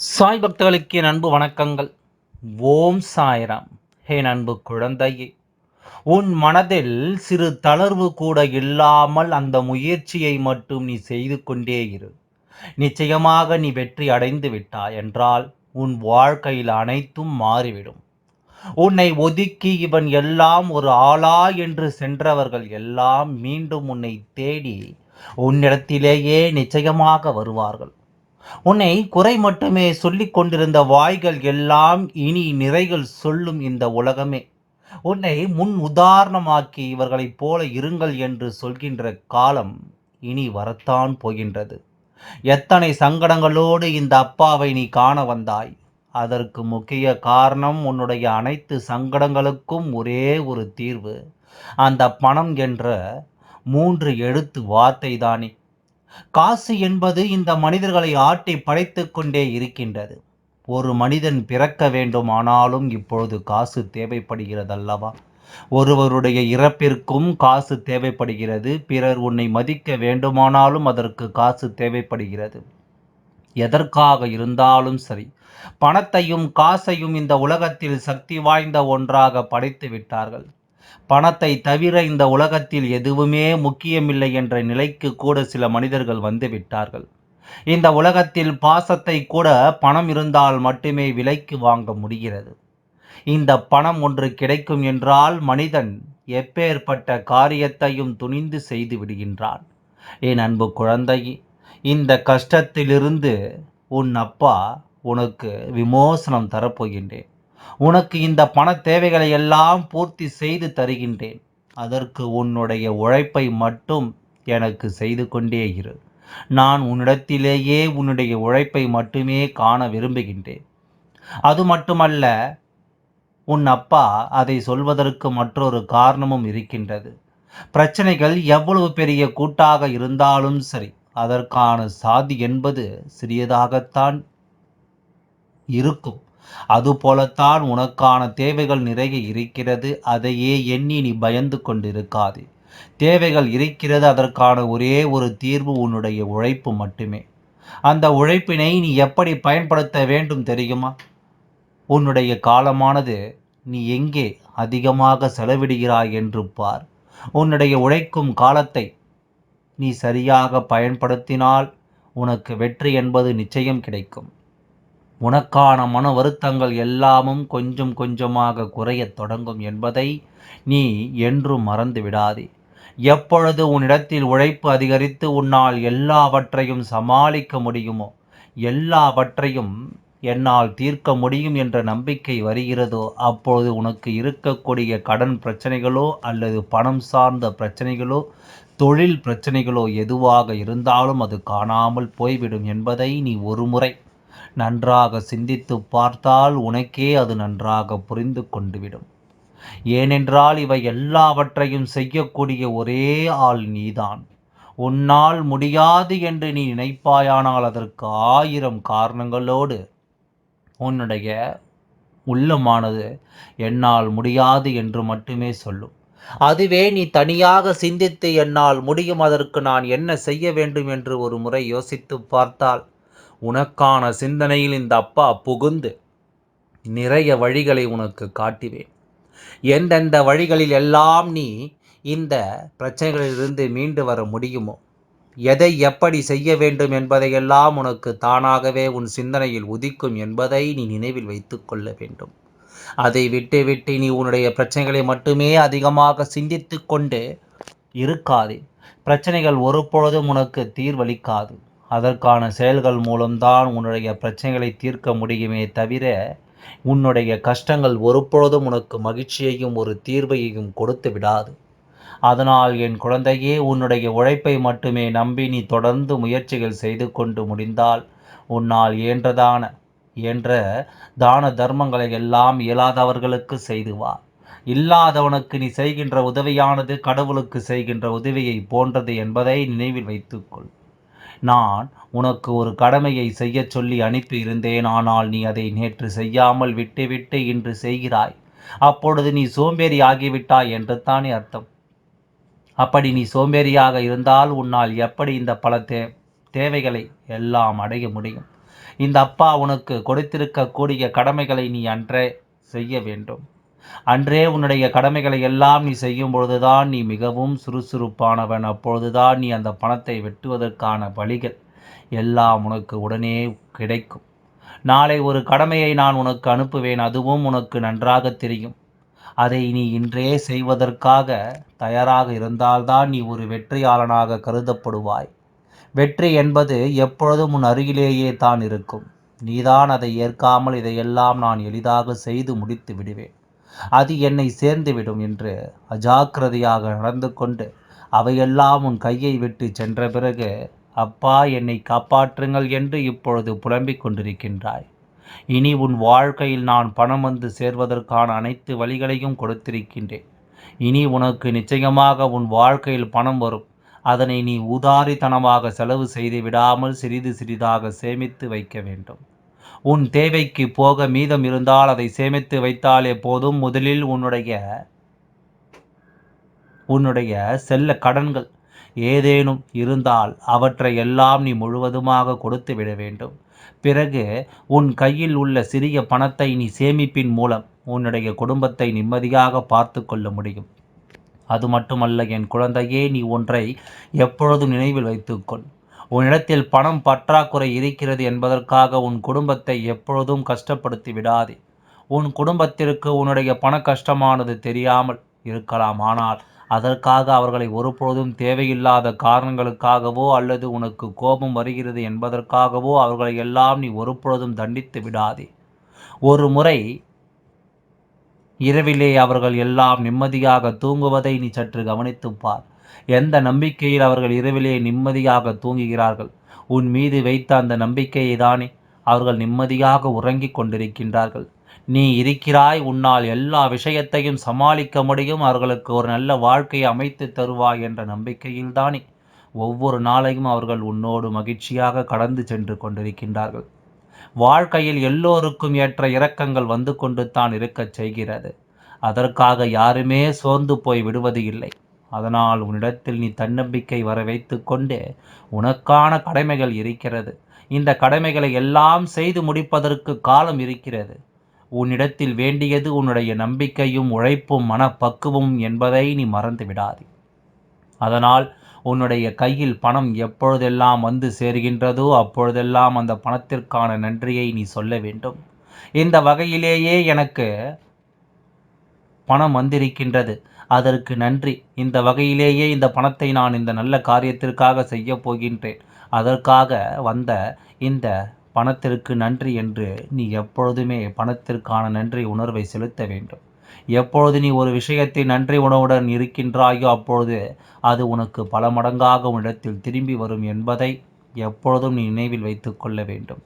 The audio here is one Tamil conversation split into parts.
சாய் பக்தர்களுக்கு என் அன்பு வணக்கங்கள். ஓம் சாய்ராம். என் அன்பு குழந்தையே உன் மனதில் சிறு தளர்வு கூட இல்லாமல் அந்த முயற்சியை மட்டும் நீ செய்து கொண்டே இரு. நிச்சயமாக நீ வெற்றி அடைந்து விட்டாய் என்றால் உன் வாழ்க்கையில் அனைத்தும் மாறிவிடும். உன்னை ஒதுக்கி இவன் எல்லாம் ஒரு ஆளா என்று சென்றவர்கள் எல்லாம் மீண்டும் உன்னை தேடி உன்னிடத்திலேயே நிச்சயமாக வருவார்கள். உன்னை குறை மட்டுமே சொல்லிக் கொண்டிருந்த வாய்கள் எல்லாம் இனி நிறைகள் சொல்லும் இந்த உலகமே. உன்னை முன் உதாரணமாக்கி இவர்களைப் போல இருங்கள் என்று சொல்கின்ற காலம் இனி வரத்தான் போகின்றது. எத்தனை சங்கடங்களோடு இந்த அப்பாவை நீ காண வந்தாய்? அதற்கு முக்கிய காரணம் உன்னுடைய அனைத்து சங்கடங்களுக்கும் ஒரே ஒரு தீர்வு. அந்த பணம் என்ற மூன்று எழுத்து வார்த்தை தானே காசு என்பது இந்த மனிதர்களை ஆட்டி படைத்து கொண்டே இருக்கின்றது. ஒரு மனிதன் பிறக்க வேண்டுமானாலும் இப்பொழுது காசு தேவைப்படுகிறது அல்லவா ஒருவருடைய இறப்பிற்கும் காசு தேவைப்படுகிறது. பிறர் உன்னை மதிக்க வேண்டுமானாலும் அதற்கு காசு தேவைப்படுகிறது. எதற்காக இருந்தாலும் சரி பணத்தையும் காசையும் இந்த உலகத்தில் சக்தி வாய்ந்த ஒன்றாக படைத்து விட்டார்கள் பணத்தை தவிர இந்த உலகத்தில் எதுவுமே முக்கியமில்லை என்ற நிலைக்கு கூட சில மனிதர்கள் வந்து விட்டார்கள். இந்த உலகத்தில் பாசத்தை கூட பணம் இருந்தால் மட்டுமே விலைக்கு வாங்க முடிகிறது. இந்த பணம் ஒன்று கிடைக்கும் என்றால் மனிதன் எப்பேற்பட்ட காரியத்தையும் துணிந்து செய்து விடுகின்றான். என் அன்பு குழந்தை இந்த கஷ்டத்திலிருந்து உன் அப்பா உனக்கு விமோசனம் தரப்போகின்றேன். உனக்கு இந்த பண தேவைகளை எல்லாம் பூர்த்தி செய்து தருகின்றேன். அதற்கு உன்னுடைய உழைப்பை மட்டும் எனக்கு செய்து கொண்டே இரு. நான் உன்னிடத்திலேயே உன்னுடைய உழைப்பை மட்டுமே காண விரும்புகின்றேன். அது மட்டுமல்ல உன் அப்பா அதை சொல்வதற்கு மற்றொரு காரணமும் இருக்கின்றது. பிரச்சனைகள் எவ்வளவு பெரிய கூட்டாக இருந்தாலும் சரி அதற்கான சாதி என்பது சிறியதாகத்தான் இருக்கும். அதுபோலத்தான் உனக்கான தேவைகள் நிறைய இருக்கிறது அதையே எண்ணி நீ பயந்து கொண்டிருக்காது. தேவைகள் இருக்கிறது அதற்கான ஒரே ஒரு தீர்வு உன்னுடைய உழைப்பு மட்டுமே. அந்த உழைப்பினை நீ எப்படி பயன்படுத்த வேண்டும் தெரியுமா? உன்னுடைய காலமானது நீ எங்கே அதிகமாக செலவிடுகிறாய் என்று பார். உன்னுடைய உழைக்கும் காலத்தை நீ சரியாக பயன்படுத்தினால் உனக்கு வெற்றி என்பது நிச்சயம் கிடைக்கும். உனக்கான மன வருத்தங்கள் எல்லாமும் கொஞ்சம் கொஞ்சமாக குறையத் தொடங்கும் என்பதை நீ என்றும் மறந்து விடாதே. எப்பொழுது உன்னிடத்தில் உழைப்பு அதிகரித்து உன்னால் எல்லாவற்றையும் சமாளிக்க முடியுமோ எல்லாவற்றையும் என்னால் தீர்க்க முடியும் என்ற நம்பிக்கை வருகிறதோ அப்பொழுது உனக்கு இருக்கக்கூடிய கடன் பிரச்சனைகளோ அல்லது பணம் சார்ந்த பிரச்சனைகளோ தொழில் பிரச்சனைகளோ எதுவாக இருந்தாலும் அது காணாமல் போய்விடும் என்பதை நீ ஒருமுறை நன்றாக சிந்தித்து பார்த்தால் உனக்கே அது நன்றாக புரிந்து கொண்டுவிடும். ஏனென்றால் இவை எல்லாவற்றையும் செய்யக்கூடிய ஒரே ஆள் நீதான். உன்னால் முடியாது என்று நீ நினைப்பாயானால் அதற்கு ஆயிரம் காரணங்களோடு உன்னுடைய உள்ளமானது என்னால் முடியாது என்று மட்டுமே சொல்லும். அதுவே நீ தனியாக சிந்தித்து என்னால் முடியும் அதற்கு நான் என்ன செய்ய வேண்டும் என்று ஒரு முறை யோசித்து பார்த்தால் உனக்கான சிந்தனையில் இந்த அப்பா புகுந்து நிறைய வழிகளை உனக்கு காட்டுவேன். எந்தெந்த வழிகளில் எல்லாம் நீ இந்த பிரச்சனைகளிலிருந்து மீண்டு வர முடியுமோ எதை எப்படி செய்ய வேண்டும் என்பதையெல்லாம் உனக்கு தானாகவே உன் சிந்தனையில் உதிக்கும் என்பதை நீ நினைவில் வைத்து கொள்ள வேண்டும். அதை விட்டு விட்டு நீ உன்னுடைய பிரச்சனைகளை மட்டுமே அதிகமாக சிந்தித்து கொண்டு இருக்காது. பிரச்சனைகள் ஒரு பொழுதும் உனக்கு தீர்வளிக்காது. அதற்கான செயல்கள் மூலம்தான் உன்னுடைய பிரச்சனைகளை தீர்க்க முடியுமே தவிர உன்னுடைய கஷ்டங்கள் ஒருபொழுதும் உனக்கு மகிழ்ச்சியையும் ஒரு தீர்வையையும் கொடுத்து விடாது. அதனால் என் குழந்தையே உன்னுடைய உழைப்பை மட்டுமே நம்பி நீ தொடர்ந்து முயற்சிகள் செய்து கொண்டு முடிந்தால் உன்னால் இயன்றதான என்ற தான தர்மங்களை எல்லாம் இயலாதவர்களுக்கு செய்து வா. இல்லாதவனுக்கு நீ செய்கின்ற உதவியானது கடவுளுக்கு செய்கின்ற உதவியை போன்றது என்பதை நினைவில் வைத்துக்கொள். நான் உனக்கு ஒரு கடமையை செய்யச் சொல்லி அனுப்பி இருந்தேன் ஆனால் நீ அதை நேற்று செய்யாமல் விட்டுவிட்டு இன்று செய்கிறாய். அப்பொழுது நீ சோம்பேறி ஆகிவிட்டாய் என்று தானே அர்த்தம். அப்படி நீ சோம்பேறியாக இருந்தால் உன்னால் எப்படி இந்த பல தே தேவைகளை எல்லாம் அடைய முடியும்? இந்த அப்பா உனக்கு கொடுத்திருக்கக்கூடிய கடமைகளை நீ அன்றே செய்ய வேண்டும். அன்றே உன்னுடைய கடமைகளை எல்லாம் நீ செய்யும் பொழுதுதான் நீ மிகவும் சுறுசுறுப்பானவன். அப்பொழுதுதான் நீ அந்த பணத்தை வெட்டுவதற்கான வழிகள் எல்லாம் உனக்கு உடனே கிடைக்கும். நாளை ஒரு கடமையை நான் உனக்கு அனுப்புவேன் அதுவும் உனக்கு நன்றாக தெரியும். அதை நீ இன்றே செய்வதற்காக தயாராக இருந்தால்தான் நீ ஒரு வெற்றியாளனாக கருதப்படுவாய். வெற்றி என்பது எப்பொழுதும் உன் அருகிலேயே தான் இருக்கும். நீதான் அதை ஏற்காமல் இதையெல்லாம் நான் எளிதாக செய்து முடித்து விடுவேன். அது என்னை சேர்ந்துவிடும் என்று அஜாக்கிரதையாக நடந்து கொண்டு அவையெல்லாம் உன் கையை விட்டு சென்ற பிறகு அப்பா என்னை காப்பாற்றுங்கள் என்று இப்பொழுது புலம்பிக் கொண்டிருக்கின்றாய். இனி உன் வாழ்க்கையில் நான் பணம் வந்து சேர்வதற்கான அனைத்து வழிகளையும் கொடுத்திருக்கின்றேன். இனி உனக்கு நிச்சயமாக உன் வாழ்க்கையில் பணம் வரும். அதனை நீ உதாரித்தனமாக செலவு செய்து விடாமல் சிறிது சிறிதாக சேமித்து வைக்க வேண்டும். உன் தேவைக்கு போக மீதம் இருந்தால் அதை சேமித்து வைத்தாலே போதும். முதலில் உன்னுடைய உன்னுடைய செல்ல கடன்கள் ஏதேனும் இருந்தால் அவற்றை எல்லாம் நீ முழுவதுமாக கொடுத்து விட வேண்டும். பிறகு உன் கையில் உள்ள சிறிய பணத்தை நீ சேமிப்பின் மூலம் உன்னுடைய குடும்பத்தை நிம்மதியாக பார்த்து கொள்ள முடியும். அது மட்டுமல்ல என் குழந்தையே நீ ஒன்றை எப்பொழுதும் நினைவில் வைத்துக்கொள். உன்னிடத்தில் பணம் பற்றாக்குறை இருக்கிறது என்பதற்காக உன் குடும்பத்தை எப்பொழுதும் கஷ்டப்படுத்தி விடாதே. உன் குடும்பத்திற்கு உன்னுடைய பண கஷ்டமானது தெரியாமல் இருக்கலாம். ஆனால் அதற்காக அவர்களை ஒருபொழுதும் தேவையில்லாத காரணங்களுக்காகவோ அல்லது உனக்கு கோபம் வருகிறது என்பதற்காகவோ அவர்களை எல்லாம் நீ ஒருபொழுதும் தண்டித்து விடாதே. ஒரு முறை இரவிலே அவர்கள் எல்லாம் நிம்மதியாக தூங்குவதை நீ சற்று கவனித்துப்பார் எந்த நம்பிக்கையில் அவர்கள் இரவிலே நிம்மதியாக தூங்குகிறார்கள்? உன் மீது வைத்த அந்த நம்பிக்கையை தானே அவர்கள் நிம்மதியாக உறங்கிக் கொண்டிருக்கின்றார்கள். நீ இருக்கிறாய் உன்னால் எல்லா விஷயத்தையும் சமாளிக்க முடியும். அவர்களுக்கு ஒரு நல்ல வாழ்க்கையை அமைத்து தருவாய் என்ற நம்பிக்கையில்தானே ஒவ்வொரு நாளையும் அவர்கள் உன்னோடு மகிழ்ச்சியாக கடந்து சென்று கொண்டிருக்கின்றார்கள். வாழ்க்கையில் எல்லோருக்கும் ஏற்ற இரக்கங்கள் வந்து கொண்டு தான் இருக்கச் செய்கிறது. அதற்காக யாருமே சோர்ந்து போய் விடுவது இல்லை. அதனால் உன்னிடத்தில் நீ தன்னம்பிக்கை வர வைத்து கொண்டு உனக்கான கடமைகள் இருக்கிறது. இந்த கடமைகளை எல்லாம் செய்து முடிப்பதற்கு காலம் இருக்கிறது. உன்னிடத்தில் வேண்டியது உன்னுடைய நம்பிக்கையும் உழைப்பும் மனப்பக்குவமும் என்பதை நீ மறந்து விடாதே. அதனால் உன்னுடைய கையில் பணம் எப்பொழுதெல்லாம் வந்து சேர்கின்றதோ அப்பொழுதெல்லாம் அந்த பணத்திற்கான நன்றியை நீ சொல்ல வேண்டும். இந்த வகையிலேயே எனக்கு பணம் வந்திருக்கின்றது. அதற்கு நன்றி. இந்த வகையிலேயே இந்த பணத்தை நான் இந்த நல்ல காரியத்திற்காக செய்ய போகின்றேன். அதற்காக வந்த இந்த பணத்திற்கு நன்றி என்று நீ எப்பொழுதுமே பணத்திற்கான நன்றி உணர்வை செலுத்த வேண்டும். எப்பொழுது நீ ஒரு விஷயத்தை நன்றி உணவுடன் இருக்கின்றாயோ அப்பொழுது அது உனக்கு பல மடங்காக உன்னிடத்தில் திரும்பி வரும் என்பதை எப்பொழுதும் நீ நினைவில் வைத்து கொள்ள வேண்டும்.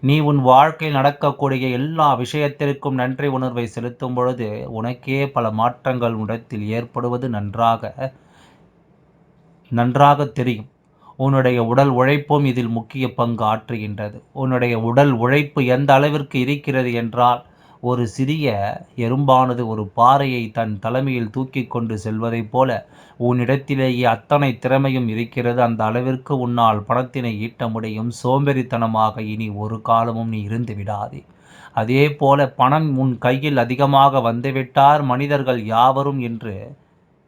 நீ உன் வாழ்க்கையில் நடக்கக்கூடிய எல்லா விஷயத்திற்கும் நன்றி உணர்வை செலுத்தும் பொழுது உனக்கே பல மாற்றங்கள் உடத்தில் ஏற்படுவது நன்றாக நன்றாக தெரியும். உன்னுடைய உடல் உழைப்பும் இதில் முக்கிய பங்கு ஆற்றுகின்றது. உன்னுடைய உடல் உழைப்பு எந்த அளவிற்கு இருக்கிறது என்றால் ஒரு சிறிய எறும்பானது ஒரு பாறையை தன் தலைமையில் தூக்கி கொண்டு செல்வதைப் போல உன்னிடத்திலேயே அத்தனை திறமையும் இருக்கிறது. அந்த அளவிற்கு உன்னால் பணத்தினை ஈட்ட முடியும். சோம்பேறித்தனமாக இனி ஒரு காலமும் நீ இருந்து விடாதே. அதே போல பணம் உன் கையில் அதிகமாக வந்துவிட்டார். மனிதர்கள் யாவரும் என்று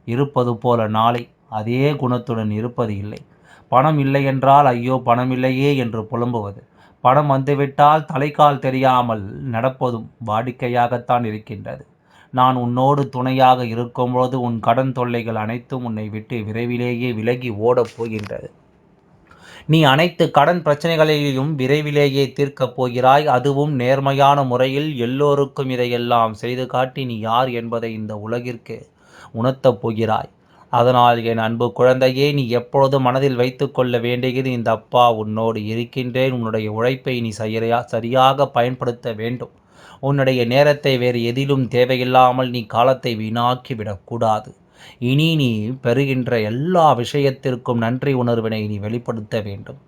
இருப்பது போல நாளை அதே குணத்துடன் இருப்பது இல்லை. பணம் இல்லை என்றால் ஐயோ பணம் இல்லையே என்று புலம்புவது. பணம் வந்துவிட்டால் தலைக்கால் தெரியாமல் நடப்பதும் வாடிக்கையாகத்தான் இருக்கின்றது. நான் உன்னோடு துணையாக இருக்கும்போது உன் கடன் தொல்லைகள் அனைத்தும் உன்னை விட்டு விரைவிலேயே விலகி ஓடப் போகின்றது. நீ அனைத்து கடன் பிரச்சனைகளையும் விரைவிலேயே தீர்க்கப் போகிறாய். அதுவும் நேர்மையான முறையில் எல்லோருக்கும் இதையெல்லாம் செய்து காட்டி நீ யார் என்பதை இந்த உலகிற்கு உணர்த்தப் போகிறாய். அதனால் என் அன்பு குழந்தையே நீ எப்பொழுதும் மனதில் வைத்து கொள்ள வேண்டியது இந்த அப்பா உன்னோடு இருக்கின்றேன். உன்னுடைய உழைப்பை நீ சரியா சரியாக பயன்படுத்த வேண்டும். உன்னுடைய நேரத்தை வேறு எதிலும் தேவையில்லாமல் நீ காலத்தை வீணாக்கி விடக்கூடாது இனி நீ பெறுகின்ற எல்லா விஷயத்திற்கும் நன்றி உணர்வினை நீ வெளிப்படுத்த வேண்டும்.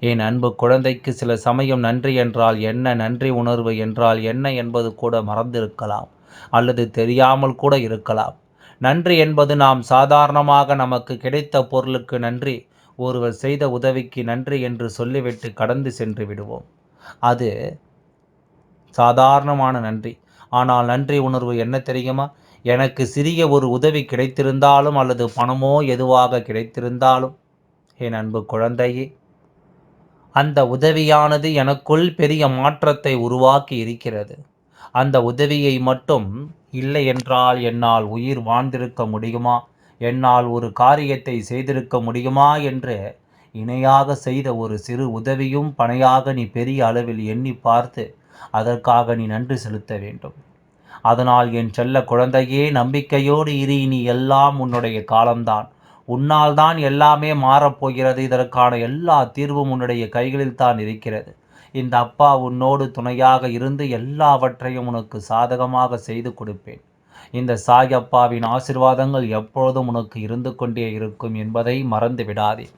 என் அன்பு குழந்தைக்கு சில சமயம் நன்றி என்றால் என்ன? நன்றி உணர்வு என்றால் என்ன என்பது கூட மறந்திருக்கலாம். அல்லது தெரியாமல் கூட இருக்கலாம். நன்றி என்பது நாம் சாதாரணமாக நமக்கு கிடைத்த பொருளுக்கு நன்றி. ஒருவர் செய்த உதவிக்கு நன்றி என்று சொல்லிவிட்டு கடந்து சென்று விடுவோம். அது சாதாரணமான நன்றி. ஆனால் நன்றி உணர்வு என்ன தெரியுமா? எனக்கு சிறிய ஒரு உதவி கிடைத்திருந்தாலும் அல்லது பணமோ எதுவாக கிடைத்திருந்தாலும் என் அன்பு குழந்தையே அந்த உதவியானது எனக்குள் பெரிய மாற்றத்தை உருவாக்கி இருக்கிறது. அந்த உதவியை மட்டும் இல்லை என்றால் என்னால் உயிர் வாழ்ந்திருக்க முடியுமா? என்னால் ஒரு காரியத்தை செய்திருக்க முடியுமா? என்று இணையாக செய்த ஒரு சிறு உதவியும் பணையாக நீ பெரிய அளவில் எண்ணி பார்த்து அதற்காக நீ நன்றி செலுத்த வேண்டும். அதனால் என் செல்ல குழந்தையே நம்பிக்கையோடு இரு நீ எல்லாம் உன்னுடைய காலம்தான். உன்னால் தான் எல்லாமே மாறப்போகிறது. இதற்கான எல்லா தீர்வும் உன்னுடைய கைகளில் தான் இருக்கிறது. இந்த அப்பா உன்னோடு துணையாக இருந்து எல்லாவற்றையும் உனக்கு சாதகமாக செய்து கொடுப்பேன். இந்த சாய் அப்பாவின் ஆசிர்வாதங்கள் எப்பொழுதும் உனக்கு இருந்து கொண்டே இருக்கும் என்பதை மறந்து விடாதே.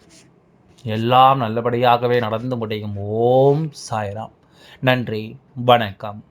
எல்லாம் நல்லபடியாகவே நடந்து முடியும். ஓம் சாய்ராம். நன்றி. வணக்கம்.